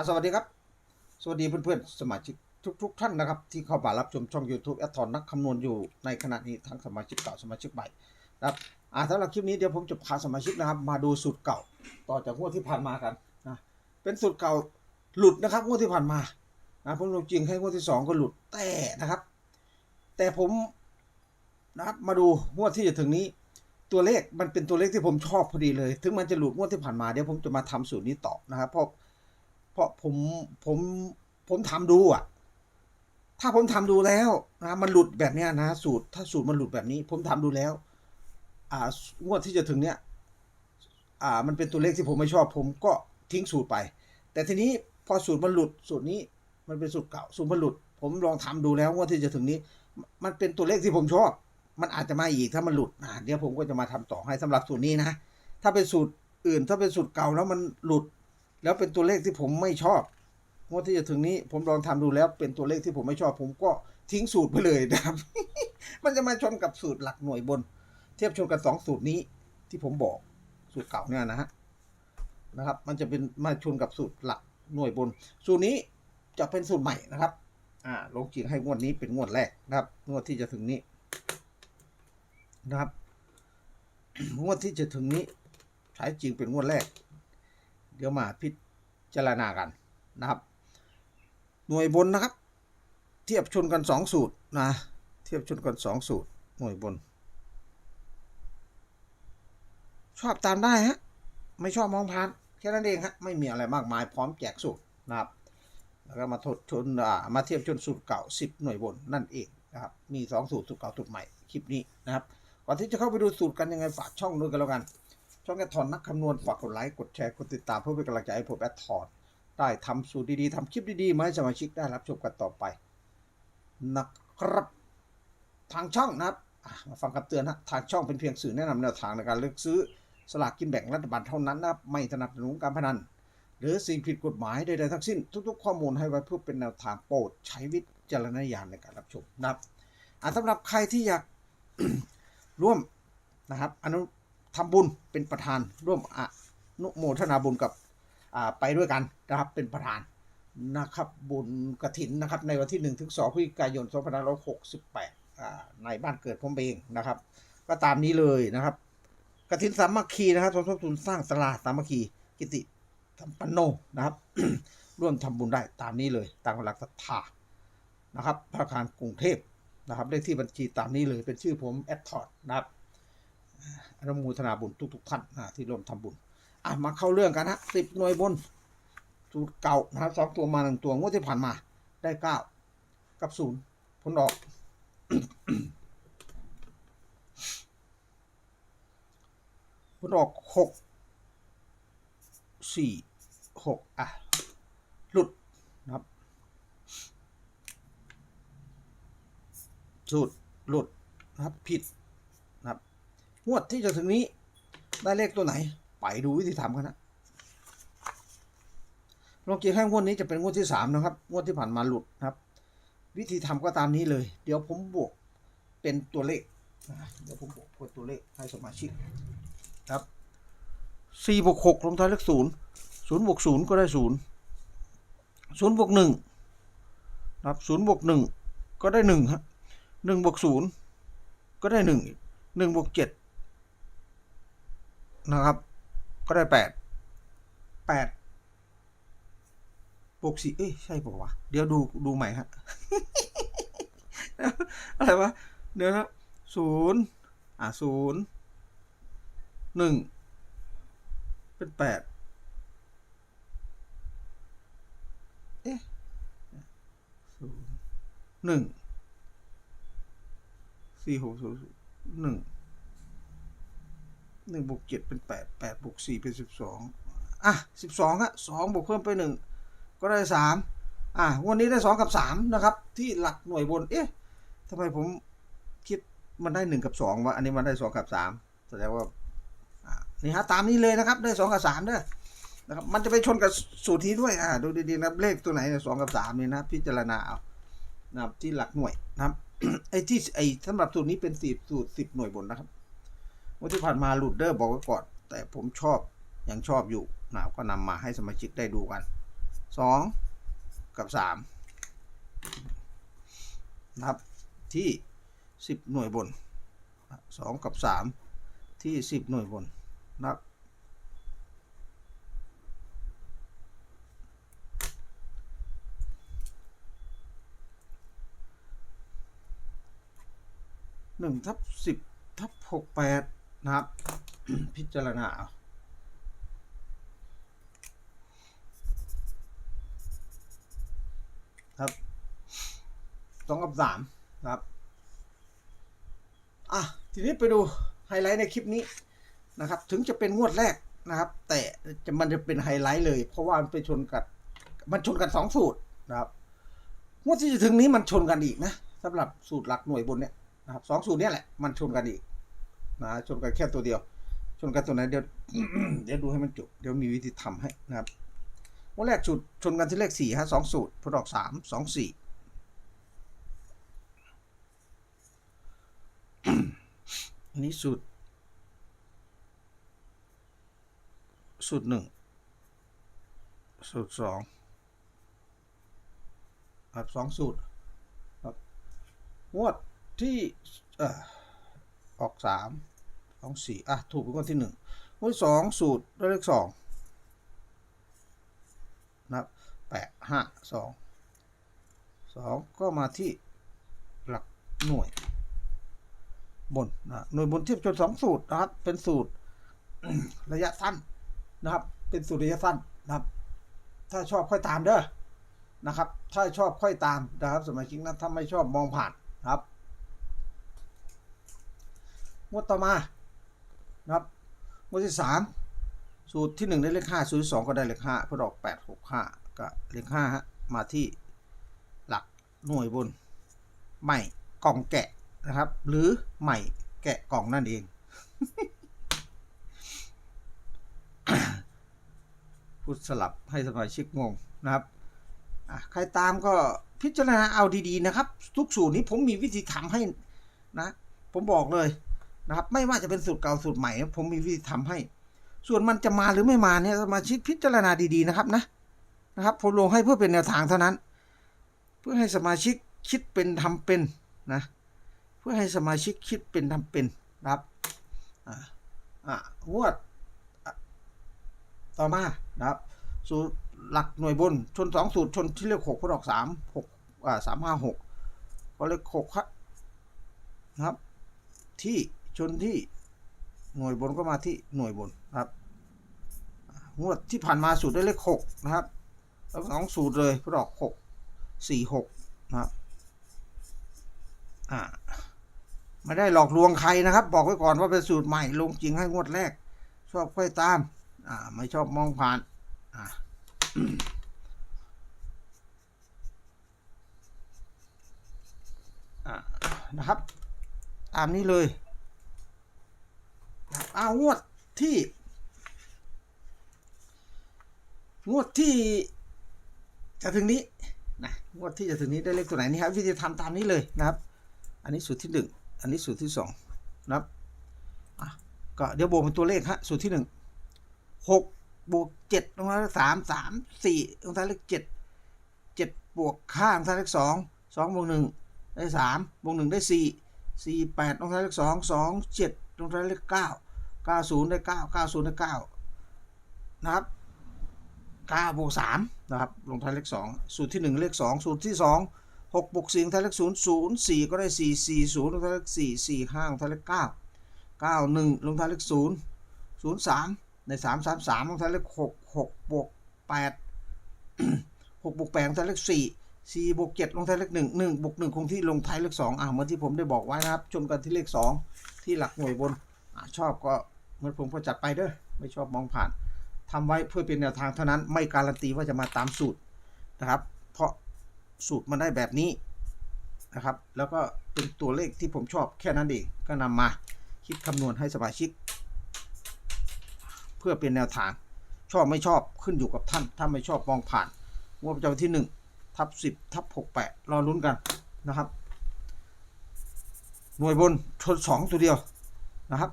อะสวัสดีครับ สวัสดีเพื่อนๆ สมาชิกทุกๆท่านนะครับ ที่เข้ามารับชมช่อง YouTube แอดทอนนักคำนวณอยู่ในขณะนี้ทั้งสมาชิกเก่าสมาชิกใหม่นะครับอ่าสำหรับคลิปนี้เดี๋ยวผมจะพาสมาชิกนะครับ มาดูสูตรเก่าต่อจากงวดที่ผ่านมากันนะเป็นสูตรเก่าหลุดนะครับงวดที่ผ่านมานะผมลงจริงให้งวดที่สองก็หลุดแต่นะครับ แต่ผมนะครับมาดูงวดที่จะถึงนี้ ตัวเลขมันเป็นตัวเลขที่ผมชอบพอดีเลย ถึงมันจะหลุดงวดที่ผ่านมาเดี๋ยวผมจะมาทำสูตรนี้ต่อนะครับเพราะ ราะผมผมผมทำดูอะ ถ้าผมทำดูแล้วนะมันหลุดแบบเนี้ยนะ สูตร ถ้าสูตรมันหลุดแบบนี้ ผมทำดูแล้ว อ่างวดที่จะถึงเนี้ยอ่า มันเป็นตัวเลขที่ผมไม่ชอบ ผมก็ทิ้งสูตรไป แต่ทีนี้พอสูตรมันหลุดสูตรนี้ มันเป็นสูตรเก่า สูตรมันหลุด ผมลองทำดูแล้วงวดที่จะถึงนี้ มันเป็นตัวเลขที่ผมชอบ มันอาจจะมาอีกถ้ามันหลุดอ่าเดี๋ยวผมก็จะมาทำต่อให้สำหรับสูตรนี้นะ ถ้าเป็นสูตรอื่น ถ้าเป็นสูตรเก่าแล้วมันหลุด แล้วเป็นตัวเลขที่ผมไม่ชอบงวดที่จะถึงนี้ผมลองทำดูแล้วเป็นตัวเลขที่ผมไม่ชอบ ผมก็ทิ้งสูตรไปเลยนะครับ มันจะมาชนกับสูตรหลักหน่วยบน เทียบชนกันสองสูตรนี้ที่ผมบอกสูตรเก่าเนี่ยนะฮะนะครับ มันจะเป็นมาชนกับสูตรหลักหน่วยบน สูตรนี้จะเป็นสูตรใหม่นะครับ อ่าลงจริงให้งวดนี้เป็นงวดแรกนะครับ งวดที่จะถึงนี้นะครับ งวดที่จะถึงนี้ใช้จริงเป็นงวดแรก เดี๋ยวมาพิจารณากันนะครับ หน่วยบนนะครับ เทียบชนกันสองสูตรนะเทียบชนกันสองสูตร หน่วยบน ชอบตามได้ฮะไม่ชอบมองผ่านแค่นั้นเองฮะไม่มีอะไรมากมายพร้อมแจกสูตรนะครับแล้วก็มาทดชนอ่ามาเทียบชนสูตรเก่า 10 หน่วยบนนั่นเองนะครับมี 2 สูตรสูตรเก่าสูตรใหม่คลิปนี้นะครับก่อนที่จะเข้าไปดูสูตรกันยังไงฝากช่องด้วยกันแล้วกัน ช่องแอดทอนนักคำนวณฝากกดไลค์กดแชร์กดติดตามเพื่อเป็นกำลังใจให้ผมแอดทอนได้ทำสูตรดีๆทำคลิปดีๆมาให้สมาชิกได้รับชมกันต่อไปนะครับ ทางช่องนะครับมาฟังคำเตือนนะทางช่องเป็นเพียงสื่อแนะนำแนวทางในการเลือกซื้อสลากกินแบ่งรัฐบาลเท่านั้นนะครับไม่สนับสนุนการพนันหรือสิ่งผิดกฎหมายใดๆทั้งสิ้น ทุกๆ ข้อมูลให้ไว้เพื่อเป็นแนวทางโปรดใช้วิจารณญาณในการรับชมนะครับอะสำหรับใครที่อยากร่วมนะครับอนุ ทำบุญเป็นประธานร่วมอนุโมทนาบุญกับไปด้วยกันนะครับเป็นประธานนะครับบุญกระถินนะครับในวันที่ 1 ถึง 2พฤศจิกายน 2568 ในบ้านเกิดผมเองนะครับ ก็ตามนี้เลยนะครับกระถินสามัคคีนะครับสมทบทุนสร้างตลาดสามัคคีกิติทำปันโนนะครับ ร่วมทำบุญได้ตามนี้เลยตามหลักศรัทธานะครับธนาคารกรุงเทพนะครับเลขที่บัญชีตามนี้เลยเป็นชื่อผมแอดทอดนะครับ อนุโมทนาบุญทุกๆท่านนะที่ร่วมทำบุญอะมาเข้าเรื่องกันนะสิบหน่วยบนสูตรเก่านะครับสองตัวมาหนึ่งตัวงวดที่ผ่านมา ได้เก้ากับศูนย์ผลออกผลออกหกสี่หกอะ หลุดนะครับสูตรหลุดนะครับผิด งวดที่จะถึงนี้ ได้เลขตัวไหน ไปดูวิธีทำกันนะลองเกียร์ให้งวดนี้จะเป็นงวดที่สามนะครับ งวดที่ผ่านมาหลุดครับ วิธีทำก็ตามนี้เลย เดี๋ยวผมบวกเป็นตัวเลข เดี๋ยวผมบวกเป็นตัวเลขให้สมาชิกครับสี่บวกหกลงท้ายเลขศูนย์ศูนย์บวกศูนย์ก็ได้ศูนย์ศูนย์บวกหนึ่งครับศูนย์บวกหนึ่งก็ได้หนึ่งฮะหนึ่งบวกศูนย์ก็ได้หนึ่งหนึ่งบวกเจ็ด นะครับ ก็ได้แปดแปดบวกสี่เอ้ยใช่ปะวะ เดี๋ยวดูดูใหม่ฮะ อะไรวะ เดี๋ยวนะศูนย์อ่าศูนย์หนึ่งเป็นแปดเอ๊ะศูนย์หนึ่งสี่หกศูนย์หนึ่ง หนึ่งบวกเจ็ดเป็นแปดแปดบวกสี่เป็นสิบสองอะสิบสองอะสองบวกเพิ่มไปหนึ่งก็ได้สามอะวันนี้ได้สองกับสามนะครับ ที่หลักหน่วยบน เอ๊ะทำไมผมคิดมันได้หนึ่งกับสองวะอันนี้มันได้สองกับสามแสดงว่าอ่านี่ฮะตามนี้เลยนะครับ ได้สองกับสามด้อนะครับมันจะไปชนกับสูตรที่ด้วยอ่าดูดีๆนะเลขตัวไหนสองกับสามนี่นะพิจารณาเอานะครับที่หลักหน่วยนะครับไอ้ที่ไอ้สำหรับสูตรนี้เป็นสิบสูตรสิบหน่วยบนนะครับ วันที่ผ่านมาหลุดเดอร์บอกไว้ก่อนแต่ผมชอบยังชอบอยู่นะก็นำมาให้สมาชิกได้ดูกันสองกับสามนะครับที่สิบหน่วยบนสองกับสามที่สิบหน่วยบนนะครับหนึ่งทับสิบทับหกแปด นะครับ พิจารณาครับสองกับสามครับ อะ ทีนี้ไปดูไฮไลท์ในคลิปนี้นะครับ ถึงจะเป็นงวดแรกนะครับ แต่จะมันจะเป็นไฮไลท์เลย เพราะว่ามันไปชนกับมันชนกันสองสูตรนะครับงวดที่จะถึงนี้มันชนกันอีกนะสำหรับสูตรหลักหน่วยบนเนี่ยนะครับสองสูตรเนี่ยแหละมันชนกันอีก นะชนกันแค่ตัวเดียว ชนกันตัวไหนเดี๋ยวเดี๋ยวดูให้มันจบเดี๋ยวมีวิธีทำให้นะครับวันแรกสูตรชนกันที่เลขสี่ฮะสองสูตรพออกสามสองสี่อันนี้สูตร สูตรหนึ่งสูตรสองครับสองสูตรครับงวดที่เออออกสาม สองสี่อะ ถูกเป็นงวดที่หนึ่งงวดที่สองสูตรเลขสองนะครับแปดห้าสองสองก็มาที่หลักหน่วยบนนะหน่วยบนเทียบจนสองสูตรนะครับ เป็นสูตรระยะสั้นนะครับ เป็นสูตรระยะสั้นนะครับ ถ้าชอบค่อยตามเด้อนะครับ ถ้าชอบค่อยตามนะครับสมาชิกนะถ้าไม่ชอบมองผ่านนะครับงวดต่อมา นะครับงวดที่สามสูตรที่หนึ่งได้เลขห้าสูตรที่สองก็ได้เลขห้าพอดอกแปดหกห้าก็เลขห้าฮะมาที่หลักหน่วยบนใหม่กล่องแกะนะครับ หรือใหม่แกะกล่องนั่นเองพูดสลับให้สมาชิกงงนะครับใครตามก็พิจารณาเอาดีๆนะครับ ทุกสูตรนี้ผมมีวิธีทำให้นะ ผมบอกเลย นะครับ ไม่ว่าจะเป็นสูตรเก่าสูตรใหม่ ผมมีวิธีทำให้ ส่วนมันจะมาหรือไม่มาเนี่ยสมาชิกพิจารณาดีๆนะครับนะนะครับผมลงให้เพื่อเป็นแนวทางเท่านั้น เพื่อให้สมาชิกคิดเป็นทำเป็นนะเพื่อให้สมาชิกคิดเป็นทำเป็นนะครับอ่าอ่างวดต่อมานะครับ สูตรหลักหน่วยบนชนสองสูตรชนที่เลขหกพอดอกสามหกอ่าสามห้าหกก็เลขหกครับนะครับที่ ชนที่หน่วยบนก็มาที่หน่วยบนครับงวดที่ผ่านมาสูตรได้เลขหกนะครับแล้วสองสูตรเลยพอดอกหกสี่หกนะครับอ่าไม่ได้หลอกลวงใครนะครับ บอกไว้ก่อนว่าเป็นสูตรใหม่ลงจริงให้งวดแรก ชอบค่อยตาม อ่า ไม่ชอบมองผ่าน อ่านะครับ ตามนี้เลยางวดที่ งวดที่จะถึงนี้นะงวดที่จะถึงนี้ได้เลขตัวไหนนี่ครับวิธีทำตามนี้เลยนะครับ อันนี้สูตรที่หนึ่งอันนี้สูตรที่สองนะครับก็เดี๋ยวบวกเป็นตัวเลขฮะสูตรที่หนึ่งหกบวกเจ็ดลงท้ายเลขสามสามสี่ลงท้ายเลขเจ็ดเจ็ดบวกห้างท้ายเลขสองสองบวกหนึ่งได้สามบวกหนึ่งได้สี่สี่แปดลงท้ายเลขสองสองเจ็ดลงท้ายเลขเก้า เก้าศูนย์ได้เก้าเก้าศูนย์ได้เก้านะครับเก้าบวกสามนะครับ ลงท้ายเลขสองสูตรที่หนึ่งเลขสองสูตรที่สองหกบวกสี่ลงท้ายเลขศูนย์ศูนย์สี่ก็ได้สี่สี่ศูนย์ลงท้ายเลขสี่สี่ห้าลงท้ายเลขเก้าเก้าหนึ่งลงท้ายเลขศูนย์ศูนย์สามในสามสามสามของท้ายเลขหกหกบวกแปดหกบวกแปดของท้ายเลขสี่สี่บวกเจ็ดลงท้ายเลขหนึ่งหนึ่งบวกหนึ่งคงที่ลงท้ายเลขสองอ่าเหมือนที่ผมได้บอกไว้นะครับ ชมกันที่เลขสองที่หลักหน่วยบน ชอบก็เหมือนผมก็จัดไปเด้อไม่ชอบมองผ่านทำไว้เพื่อเป็นแนวทางเท่านั้นไม่การันตีว่าจะมาตามสูตรนะครับ เพราะสูตรมันได้แบบนี้นะครับ แล้วก็เป็นตัวเลขที่ผมชอบแค่นั้นเองก็นำมาคิดคำนวณให้สมาชิก เพื่อเป็นแนวทาง ชอบไม่ชอบขึ้นอยู่กับท่าน ถ้าไม่ชอบมองผ่านงวดประจำวันที่หนึ่งทับสิบทับหกแปดรอลุ้นกันนะครับ หน่วยบนชนสองตัวเดียวนะครับ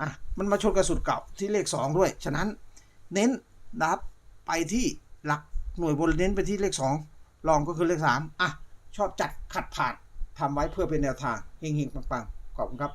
อะมันมาชนกับสุดเก่าที่เลขสองด้วย ฉะนั้น เน้นนะครับไปที่หลักหน่วยบนเน้นไปที่เลขสองรองก็คือเลขสามอะ ชอบจัดขัดผ่านทำไว้เพื่อเป็นแนวทางเฮงๆปังๆขอบคุณครับ